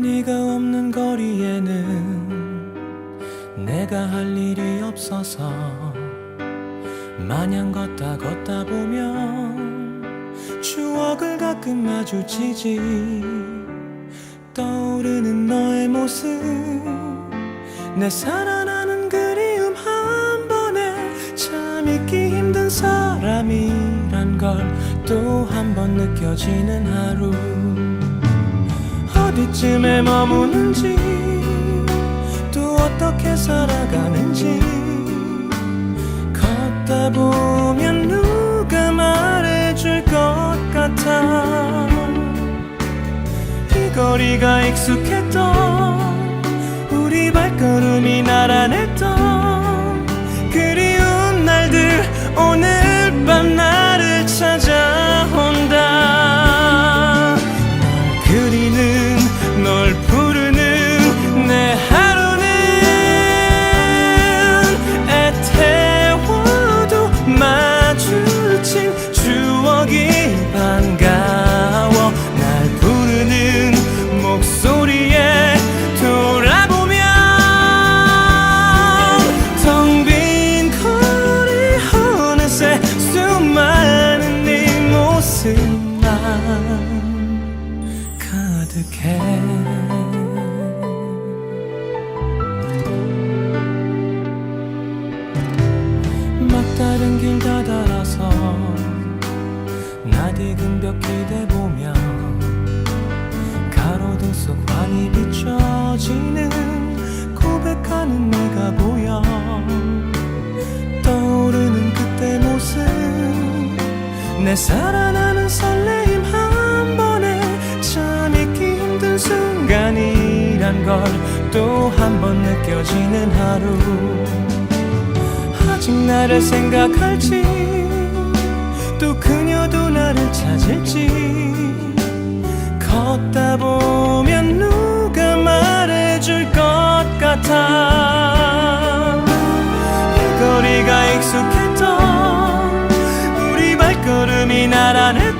네가 없는 거리에는 내가 할 일이 없어서 마냥 걷다 걷다 보면 추억을 가끔 마주치지 떠오르는 너의 모습 내 살아나는 그리움 한 번에 참 잊기 힘든 사람이란 걸 또 한 번 느껴지는 하루 어디쯤에 머무는지 또 어떻게 살아가는지. 걷다 보면 누가 말해줄 것 같아. 이 거리가 익숙했던 우리 발걸음이 가득해 막다른 길 다달아서 낯익은 벽 기대보며 가로등 속 환히 비춰지는 고백하는 내가 보여. 떠오르는 그때 모습 내 살아나 순간이란 걸또 한 번 느껴지는 하루. 아직 나를 생각할지 또 그녀도 나를 찾을지. 걷다 보면 누가 말해줄 것 같아. 이 거리가 익숙했던 우리 발걸음이 나란했던